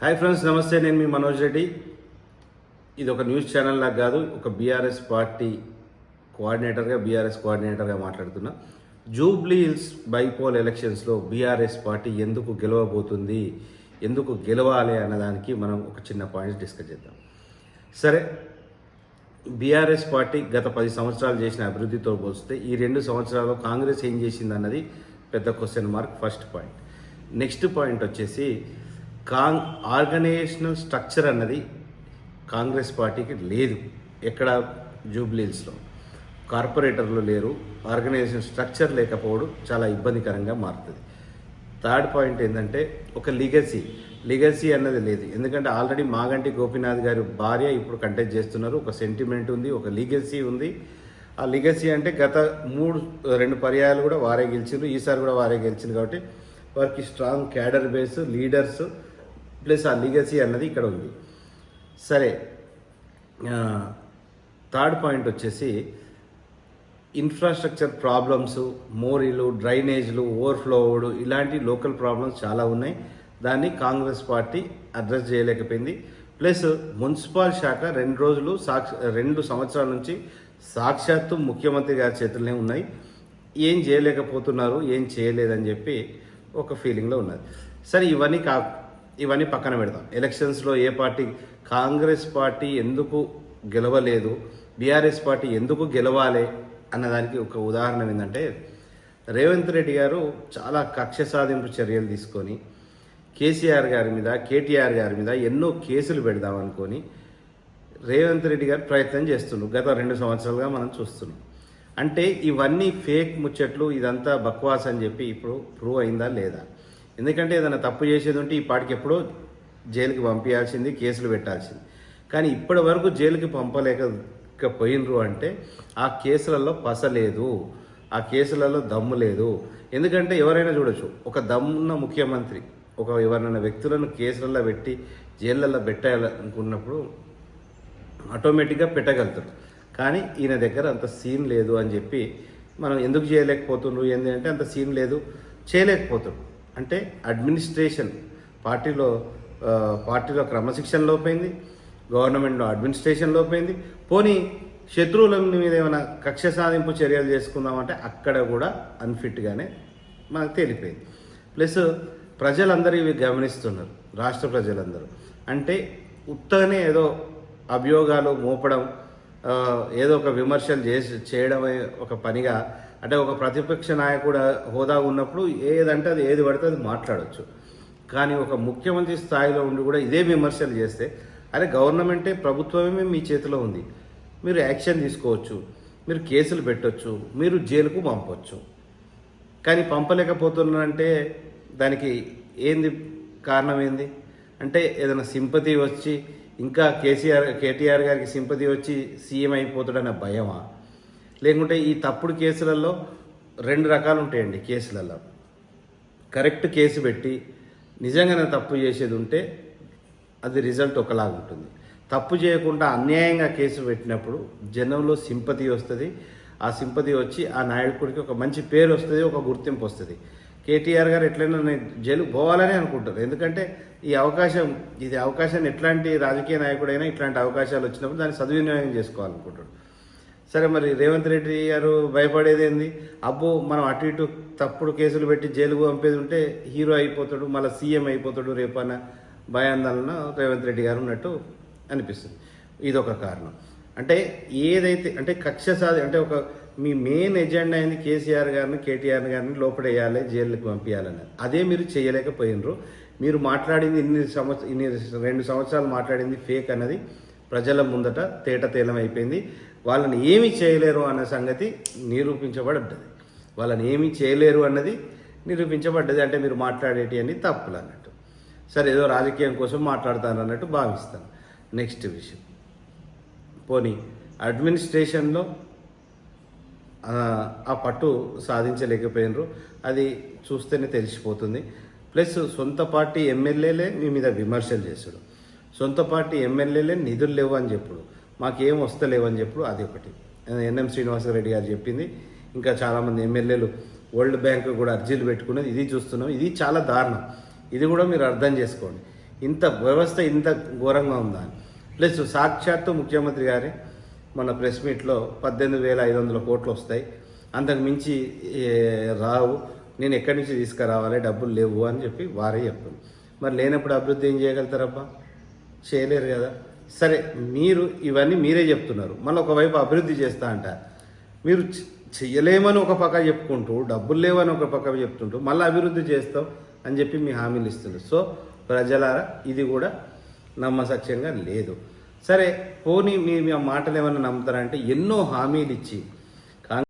Hi friends నమస్తే నేను మీ మనోజ్ రెడ్డి. ఇది ఒక న్యూస్ ఛానల్ లాగా కాదు ఒక బీఆర్ఎస్ పార్టీ కోఆర్డినేటర్గా బీఆర్ఎస్ కోఆర్డినేటర్గా మాట్లాడుతున్నా. జూబ్లీ హిల్స్ బైపోల్ ఎలక్షన్స్లో బీఆర్ఎస్ పార్టీ ఎందుకు గెలవబోతుంది ఎందుకు గెలవాలి అన్నదానికి మనం ఒక చిన్న పాయింట్స్ డిస్కస్ చేద్దాం. సరే బీఆర్ఎస్ పార్టీ గత పది సంవత్సరాలు చేసిన అభివృద్ధితో పోలిస్తే ఈ రెండు సంవత్సరాల్లో కాంగ్రెస్ ఏం చేసింది అన్నది పెద్ద question mark first point next point వచ్చేసి కాంగ్ ఆర్గనైజేషనల్ స్ట్రక్చర్ అన్నది కాంగ్రెస్ పార్టీకి లేదు. ఎక్కడ జూబ్లీల్స్లో కార్పొరేటర్లు లేరు. ఆర్గనైజేషన్ స్ట్రక్చర్ లేకపోవడం చాలా ఇబ్బందికరంగా మారుతుంది. థర్డ్ పాయింట్ ఏంటంటే ఒక లిగసీ. లిగసీ అన్నది లేదు. ఎందుకంటే ఆల్రెడీ మాగంటి గోపీనాథ్ గారి భార్య ఇప్పుడు కంటెస్ట్ చేస్తున్నారు. ఒక సెంటిమెంట్ ఉంది ఒక లిగసీ ఉంది. ఆ లిగసీ అంటే గత మూడు రెండు పర్యాయాలు కూడా వారే గెలిచిండ్రు. ఈసారి కూడా వారే గెలిచింది కాబట్టి వారికి strong cadre base leaders plus ఆ లీగసీ అన్నది ఇక్కడ ఉంది. సరే థర్డ్ పాయింట్ వచ్చేసి ఇన్ఫ్రాస్ట్రక్చర్ ప్రాబ్లమ్స్ మోరీలు డ్రైనేజ్లు ఓవర్ఫ్లో అవ్వడు ఇలాంటి లోకల్ ప్రాబ్లమ్స్ చాలా ఉన్నాయి. దాన్ని కాంగ్రెస్ పార్టీ అడ్రస్ చేయలేకపోయింది. ప్లస్ మున్సిపల్ శాఖ రెండు రోజులు సాక్ష రెండు సంవత్సరాల నుంచి సాక్షాత్తు ముఖ్యమంత్రి గారి చేతుల్లోనే ఉన్నాయి. ఏం చేయలేకపోతున్నారు ఏం చేయలేదని చెప్పి ఒక ఫీలింగ్లో ఉన్నది. సరే ఇవన్నీ కా ఇవన్నీ పక్కన పెడదాం ఎలక్షన్స్లో ఏ పార్టీ కాంగ్రెస్ పార్టీ ఎందుకు గెలవలేదు బీఆర్ఎస్ పార్టీ ఎందుకు గెలవాలి అన్నదానికి ఒక ఉదాహరణ ఏంటంటే రేవంత్ రెడ్డి గారు చాలా కక్ష సాధింపు చర్యలు తీసుకొని కేసీఆర్ గారి మీద కేటీఆర్ గారి మీద ఎన్నో కేసులు పెడదాం అనుకొని రేవంత్ రెడ్డి గారు ప్రయత్నం చేస్తున్నారు గత రెండు సంవత్సరాలుగా మనం చూస్తున్నాం. అంటే ఇవన్నీ ఫేక్ ముచ్చట్లు ఇదంతా బక్వాస్ అని చెప్పి ఇప్పుడు ప్రూవ్ అయిందా లేదా? ఎందుకంటే ఏదైనా తప్పు చేసేది ఉంటే ఈ పాటికి ఎప్పుడో జైలుకి పంపించాల్సింది కేసులు పెట్టాల్సింది. కానీ ఇప్పటి వరకు జైలుకి పంపలేకపోయినరు అంటే ఆ కేసులలో పస లేదు. ఆ కేసులలో దమ్ము లేదు. ఎందుకంటే ఎవరైనా చూడొచ్చు ఒక దమ్మున్న ముఖ్యమంత్రి ఒక ఎవరైనా వ్యక్తులను కేసులలో పెట్టి జైళ్ళల్లో పెట్టాలనుకున్నప్పుడు ఆటోమేటిక్గా పెట్టగలుగుతారు. కానీ ఈయన దగ్గర అంత సీన్ లేదు అని చెప్పి మనం ఎందుకు చేయలేకపోతుండ్రు? ఏంటి అంటే అంత సీన్ లేదు చేయలేకపోతుండ్రు. అంటే అడ్మినిస్ట్రేషన్ పార్టీలో పార్టీలో క్రమశిక్షణ లోపైంది గవర్నమెంట్లో అడ్మినిస్ట్రేషన్ లోపైంది. పోనీ శత్రువుల మీద ఏమైనా కక్ష సాధింపు చర్యలు చేసుకుందామంటే అక్కడ కూడా అన్ఫిట్గానే మనకు తేలిపోయింది. ప్లస్ ప్రజలందరూ ఇవి గమనిస్తున్నారు రాష్ట్ర ప్రజలందరూ. అంటే ఉత్తగానే ఏదో అభియోగాలు మోపడం ఏదో ఒక విమర్శలు చేసి చేయడమే ఒక పనిగా అంటే ఒక ప్రతిపక్ష నాయకుడు హోదా ఉన్నప్పుడు ఏదంటే అది ఏది పడితే అది మాట్లాడవచ్చు కానీ ఒక ముఖ్యమంత్రి స్థాయిలో ఉండి కూడా ఇదే విమర్శలు చేస్తే అరే గవర్నమెంటే ప్రభుత్వమే మీ చేతిలో ఉంది. మీరు యాక్షన్ తీసుకోవచ్చు మీరు కేసులు పెట్టవచ్చు మీరు జైలుకు పంపవచ్చు కానీ పంపలేకపోతున్నారంటే దానికి ఏంది కారణం ఏంది? అంటే ఏదైనా సింపతి వచ్చి ఇంకా కేసీఆర్ కేటీఆర్ గారికి సింపతి వచ్చి సీఎం అయిపోతాడన్న భయమా? లేకుంటే ఈ తప్పుడు కేసులలో రెండు రకాలు ఉంటాయండి కేసులలో. కరెక్ట్ కేసు పెట్టి నిజంగానే తప్పు చేసేది ఉంటే అది రిజల్ట్ ఒకలాగా ఉంటుంది. తప్పు చేయకుండా అన్యాయంగా కేసు పెట్టినప్పుడు జనంలో సింపతి వస్తుంది. ఆ సింపతి వచ్చి ఆ నాయకుడికి ఒక మంచి పేరు వస్తుంది ఒక గుర్తింపు వస్తుంది. కేటీఆర్ గారు ఎట్లయినా నేను జైలు పోవాలని అనుకుంటారు ఎందుకంటే ఈ అవకాశం ఇది అవకాశాన్ని ఎట్లాంటి రాజకీయ నాయకుడైనా ఇట్లాంటి అవకాశాలు వచ్చినప్పుడు దాన్ని సద్వినియోగం చేసుకోవాలనుకుంటాడు సరే మరి రేవంత్ రెడ్డి గారు భయపడేది ఏంది? అబ్బో మనం అటు ఇటు తప్పుడు కేసులు పెట్టి జైలుకు పంపేది ఉంటే హీరో అయిపోతాడు మళ్ళీ సీఎం అయిపోతాడు రేపన్న భయాందోళన రేవంత్ రెడ్డి గారు ఉన్నట్టు అనిపిస్తుంది. ఇదొక కారణం. అంటే ఏదైతే అంటే కక్ష సాధి అంటే ఒక మీ మెయిన్ ఎజెండా అయింది కేసీఆర్ గారిని కేటీఆర్ గారిని లోపడేయాలి జైలుకి పంపించాలని అదే మీరు చేయలేకపోయినరు. మీరు మాట్లాడింది ఇన్ని సంవత్సరం ఇన్ని రెండు సంవత్సరాలు మాట్లాడింది ఫేక్ అన్నది ప్రజల ముందట తేట తేలం అయిపోయింది. వాళ్ళని ఏమీ చేయలేరు అన్న సంగతి నిరూపించబడ్డది. వాళ్ళని ఏమీ చేయలేరు అన్నది నిరూపించబడ్డది. అంటే మీరు మాట్లాడేటి అని తప్పులు అన్నట్టు. సరే ఏదో రాజకీయం కోసం మాట్లాడతాను అన్నట్టు భావిస్తాను. నెక్స్ట్ విషయం. పోనీ అడ్మినిస్ట్రేషన్లో ఆ, పట్టు సాధించలేకపోయినరు. అది చూస్తేనే తెలిసిపోతుంది. ప్లస్ సొంత పార్టీ ఎమ్మెల్యేలే మీ మీద విమర్శలు చేశాడు సొంత పార్టీ ఎమ్మెల్యేలే నిధులు లేవు అని చెప్పుడు. మాకేం వస్తలేవని చెప్పుడు. అది ఒకటి. ఎన్ఎం శ్రీనివాసరెడ్డి గారు చెప్పింది. ఇంకా చాలామంది ఎమ్మెల్యేలు వరల్డ్ బ్యాంక్ కూడా అర్జీలు పెట్టుకున్నది. ఇది చూస్తున్నాం. ఇది చాలా దారుణం. ఇది కూడా మీరు అర్థం చేసుకోండి. ఇంత వ్యవస్థ ఇంత ఘోరంగా ఉందా అని. ప్లస్ సాక్షాత్తు ముఖ్యమంత్రి గారి మన ప్రెస్ మీట్లో పద్దెనిమిది వేల ఐదు వందల కోట్లు వస్తాయి. అంతకు మించి రావు నేను ఎక్కడి నుంచి తీసుకురావాలి డబ్బులు లేవు అని చెప్పి వారే చెప్తుంది మరి లేనప్పుడు అభివృద్ధి ఏం చేయగలుగుతారబ్బా? చేయలేరు కదా. సరే మీరు ఇవన్నీ మీరే చెప్తున్నారు. మళ్ళీ ఒకవైపు అభివృద్ధి చేస్తా అంటారు మీరు చె- చెయ్యలేమని ఒక పక్క చెప్పుకుంటూ డబ్బులు లేవని ఒక పక్క చెప్తుంటూ మళ్ళీ అభివృద్ధి చేస్తాం అని చెప్పి మీ హామీలు ఇస్తున్నారు. సో ప్రజలారా ఇది కూడా నమ్మసక్యంగా లేదు. సరే పోనీ మీ ఆ మాటలు ఏమైనా నమ్ముతారంటే ఎన్నో హామీలు ఇచ్చి